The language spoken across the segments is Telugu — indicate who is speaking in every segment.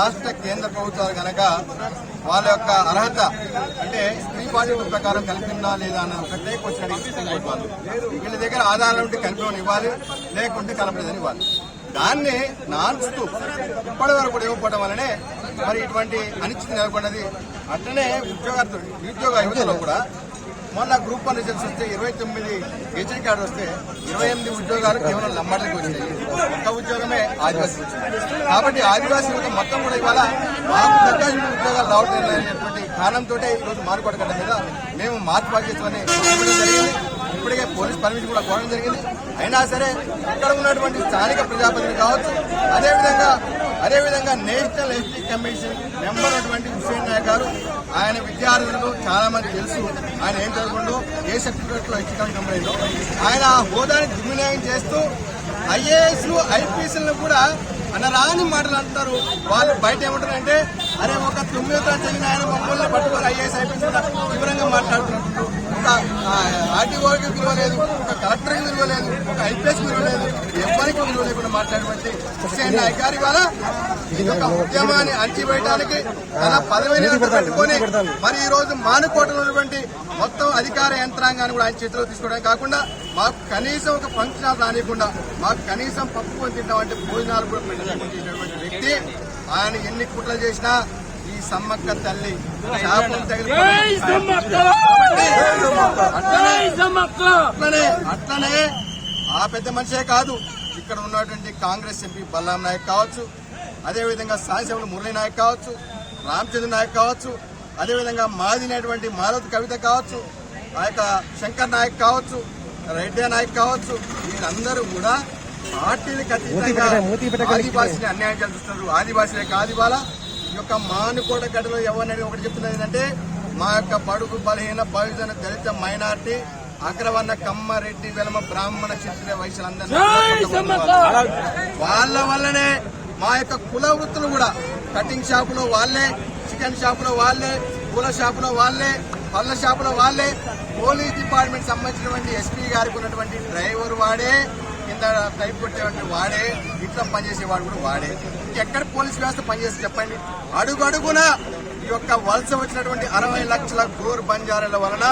Speaker 1: రాష్ట్ర కేంద్ర ప్రభుత్వాలు కనుక వాళ్ళ యొక్క అర్హత అంటే స్త్రీ బాధ్యత ప్రకారం కలిపిందా లేదా అన్న ఒకటే క్వశ్చన్ అడిగి వాళ్ళు వీళ్ళ దగ్గర ఆధారం ఉంటే కలిపి ఇవ్వాలి లేకుంటే కలపలేదని ఇవ్వాలి. దాన్ని నాన్స్తూ ఇప్పటి వరకు కూడా ఇవ్వకపోవడం వల్లనే మరి ఇటువంటి అనిశ్చితి నెలకొన్నది. అట్లనే ఉద్యోగార్థులు నిరుద్యోగ యువతలో కూడా మొన్న గ్రూప్ వన్ రిజల్ట్స్ వస్తే ఇరవై తొమ్మిది గెజిట్ కార్డు వస్తే ఇరవై ఎనిమిది ఉద్యోగాలు కేవలం లంబాడలకు వచ్చింది ఒక్క ఉద్యోగమే ఆదివాసీ వచ్చింది కాబట్టి ఆదివాసీ యువత మొత్తం కూడా ఇవాళ మాకు దక్కాల్సిన ఉద్యోగాలు రావడం లేదనేటువంటి కారణంతో ఈరోజు మారుపడకడం మీద మేము మార్పు బాధ్యతని జరిగింది. ఇప్పటికే పోలీస్ పర్మిషన్ కూడా కోరడం జరిగింది. అయినా సరే ఇక్కడ ఉన్నటువంటి స్థానిక ప్రజాప్రతినిధులు కావచ్చు అదేవిధంగా అదేవిధంగా నేషనల్ ఎస్టీ కమిషన్ మెంబర్ అటువంటి హుసేన్ నాయక్ గారు ఆయన విద్యార్థులకు చాలా మంది తెలుసు. ఆయన ఏం చదువుకుంటూ ఏ సర్టిఫికేట్లో ఎడ్యుకేషన్ కంపెనీలో ఆయన ఆ హోదాని దుర్వినియోగం చేస్తూ ఐఏఎస్ ఐపీఎస్లను కూడా అనరాని మాటలు అంటారు. వాళ్ళు బయట ఏమంటారంటే అరే ఒక తొమ్మిదో తరగతి చదివిన ఆయన మమ్మల్ని పట్టుకొని ఐఏఎస్ ఐపీఎస్ కూడా తీవ్రంగా మాట్లాడుతున్నట్టు. ఆర్టీఓకి విలువ లేదు ఒక కలెక్టర్కి విలువ లేదు ఒక ఐపీఎస్ విలువ లేదు ఎవరికి విలువ లేకుండా మాట్లాడబట్టి హుస్సేన్ నాయక్ గారి వల్ల ఈ యొక్క ఉద్యమాన్ని అణచివేయడానికి తన పదవిని పెట్టుకొని మరి ఈ రోజు మానుకోటలో ఉన్నటువంటి మొత్తం అధికార యంత్రాంగాన్ని కూడా ఆయన చేతిలో తీసుకోవడం కాకుండా మాకు కనీసం ఒక ఫంక్షన్ హాల్ రానియకుండా మాకు కనీసం పప్పు కొని తింటామంటే భోజనాలు కూడా పెట్టలేకుండా చేసినటువంటి వ్యక్తి. ఆయన ఎన్ని కుట్రలు చేసినా ఈ సమ్మక్క తల్లి శాపం తగిలి అట్లనే. అట్లనే. ఆ పెద్ద మనిషే కాదు. ఇక్కడ ఉన్నటువంటి కాంగ్రెస్ ఎంపీ బల్లాం నాయక్ కావచ్చు. అదేవిధంగా సాయసేవులు మురళీ నాయక్ కావచ్చు. రామచంద్ర నాయక్ కావచ్చు. అదేవిధంగా మాదినటువంటి మాలతి కవిత కావచ్చు. ఆ యొక్క శంకర్ నాయక్ కావచ్చు. రెడ్డి నాయక్ కావచ్చు. వీళ్ళందరూ కూడా పార్టీలకు అతీతంగా ఆదివాసిని అన్యాయం చేస్తున్నారు. ఆదివాసులే కాదు ఇవాళ. ఈ యొక్క మానుకోట గడ్డలో ఎవరినైనా ఒకటి చెప్తున్నది ఏంటంటే మా యొక్క బడుగు బలహీన బహుజన దళిత మైనార్టీ అగ్రవర్ణ కమ్మ రెడ్డి వెలమ బ్రాహ్మణ క్షత్రియ వయసులందరినీ వాళ్ళ వల్లనే మా యొక్క కుల వృత్తులు కూడా కటింగ్ షాపులో వాళ్ళే చికెన్ షాపులో వాళ్ళే పూల షాపులో వాళ్ళే పళ్ళ షాపులో వాళ్ళే పోలీస్ డిపార్ట్మెంట్ సంబంధించినటువంటి ఎస్పీ గారికి ఉన్నటువంటి డ్రైవర్ వాడే కింద టైప్ కొట్టేటువంటి వాడే ఇట్లా పనిచేసేవాడు కూడా వాడే. ఇంకెక్కడ పోలీస్ వ్యవస్థ పనిచేసి చెప్పండి? అడుగు అడుగున యొక్క వలస వచ్చినటువంటి అరవై లక్షల గోరు బంజారాల వలన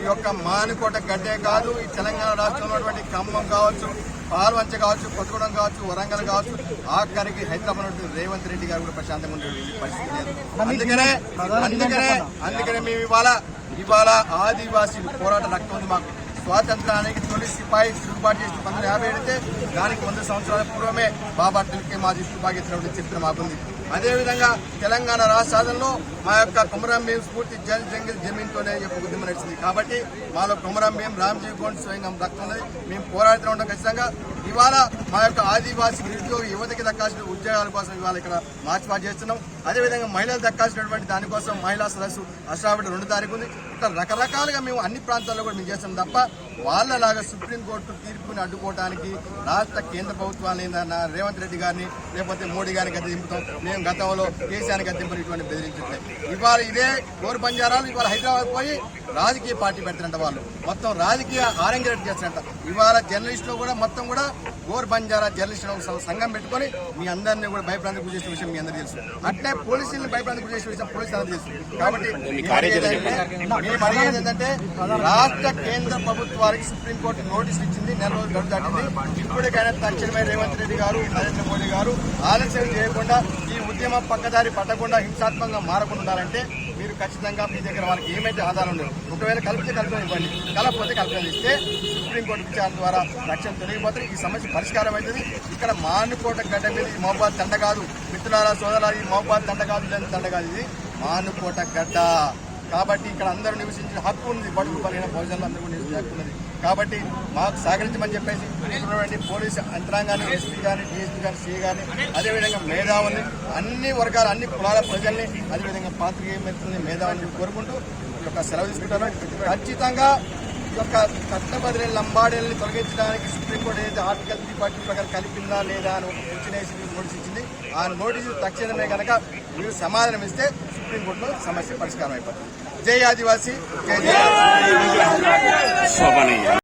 Speaker 1: ఈ యొక్క మానుకోట గడ్డే కాదు. ఈ తెలంగాణ రాష్ట్రంలో ఉన్నటువంటి ఖమ్మం కావచ్చు పాల్వంచ కావచ్చు కొత్తగూడెం కావచ్చు వరంగల్ కావచ్చు ఆఖరికి హైదరాబాద్ రేవంత్ రెడ్డి గారు కూడా ప్రశాంతంగా ఉండే పరిస్థితి లేదు. అందుకనే అందుకనే అందుకనే మేము ఇవాళ ఇవాళ ఆదివాసీ పోరాట రక్తం ఉంది మాకు. స్వాతంత్రానికి తొలి సిపాయి తిరుగుబాటు చేసిన పంతొమ్మిది యాభై ఏడైతే దానికి వంద సంవత్సరాల పూర్వమే బాబా తిరిగి మాది తిరుగుబాటు చరిత్ర మాకుంది. అదేవిధంగా తెలంగాణ రాష్ట్ర సాధనలో మా యొక్క కుమరం భీం స్ఫూర్తి జల్ జంగిల్ జమీన్తోనే ఈ యొక్క ఉద్యమం నడిచింది. కాబట్టి మాలో కుమరం భీం రామ్జీ గోండ్ స్వయంగా రక్తం మేము పోరాడుతూ ఉంటాం ఖచ్చితంగా. ఇవాళ మా యొక్క ఆదివాసీ నిరుద్యోగ యువతకి దక్కాల్సిన ఉద్యోగాల కోసం ఇవాళ ఇక్కడ మార్చ్ పాస్ చేస్తున్నాం. అదేవిధంగా మహిళలు దక్కాల్సినటువంటి దానికోసం మహిళా సదస్సు అష్టాబడి రెండు తారీఖు ఉంది. ఇట్లా రకరకాలుగా మేము అన్ని ప్రాంతాల్లో కూడా మేము చేస్తాం తప్ప వాళ్ళలాగా సుప్రీంకోర్టు తీర్పుని అడ్డుకోవడానికి రాష్ట్ర కేంద్ర ప్రభుత్వాన్ని నా రేవంత్ రెడ్డి గారిని లేకపోతే మోడీ గారిని గద్దెంపుతాం మేము గతంలో కేసీఆర్ గద్దె ఇటువంటి బెదిరించట్లేదు. ఇవాళ ఇదే గోరు బంజారాలు. ఇవాళ హైదరాబాద్ పోయి రాజకీయ పార్టీ పెడతారంట వాళ్ళు. మొత్తం రాజకీయ ఆరంగరేట్ చేస్తారంట ఇవాళ జర్నలిస్టులు కూడా మొత్తం కూడా గోర్ బంజారా జర్నలిస్టులు ఒక సంఘం పెట్టుకొని మీ అందరినీ కూడా భయప్రాంతికి గురి చేసిన విషయం మీ అందరికీ తెలుసు. అట్లే పోలీసులను భయప్రాంతికి గురి చేసిన విషయం పోలీసులు అందరికీ తెలుసు. కాబట్టి మేము అడిగేది ఏంటంటే- రాష్ట్ర కేంద్ర ప్రభుత్వానికి సుప్రీంకోర్టు నోటీసులు ఇచ్చింది నెల రోజులు గడువు దాటింది. ఇప్పటికైనా తక్షణమే రేవంత్ రెడ్డి గారు నరేంద్ర మోడీ గారు ఆలస్యం చేయకుండా ఈ ఉద్యమం పక్కదారి పట్టకుండా హింసాత్మకంగా మారకుండా ఉండాలంటే ఖచ్చితంగా మీ దగ్గర వాళ్ళకి ఏమైతే ఆధారం ఉండవు ఒకవేళ కలిపితే కల్పన ఇవ్వండి. కలపకపోతే కల్పన ఇస్తే సుప్రీంకోర్టు విచారణ ద్వారా లక్ష్యం తొలగిపోతే ఈ సమస్య పరిష్కారం అవుతుంది. ఇక్కడ మానుకోట గడ్డ మీద ఈ మహబాద్ తండ కాదు. మిత్రులారా సోదరాలు ఈ మహబాద్ తండ కాదు లేని తండ కాదు ఇది. మానుకోట గడ్డ. కాబట్టి ఇక్కడ అందరూ నివసించిన హక్కు ఉంది. బడుగు పలిగిన భోజనాలు అందరూ నివసించే హక్కు ఉన్నది. కాబట్టి మాకు సహకరించమని చెప్పేసి ఉన్నటువంటి పోలీసు యంత్రాంగాన్ని ఎస్పీ కానీ డిఎస్పీ కానీ సీ కానీ అదేవిధంగా మేధావుల్ని అన్ని వర్గాల అన్ని కులాల ప్రజల్ని అదేవిధంగా పాత్రికేయ మిత్రుల్ని మేధావుల్ని కోరుకుంటూ ఈ యొక్క సెలవు తీసుకుంటాను ఖచ్చితంగా ఈ యొక్క కట్టబదిలే లంబాడీలని తొలగించడానికి కూడా ఏదైతే ఆర్టికల్ త్రీ ఫార్టీ ప్రకారం కలిపిందా లేదా అని ఒక నోటీస్ నోటీసించింది ఆ నోటీస్ తక్షణమే కనుక మీరు సమాధానం ఇస్తే సుప్రీంకోర్టులో సమస్య పరిష్కారం అయిపోతుంది. జై ఆదివాసీ జై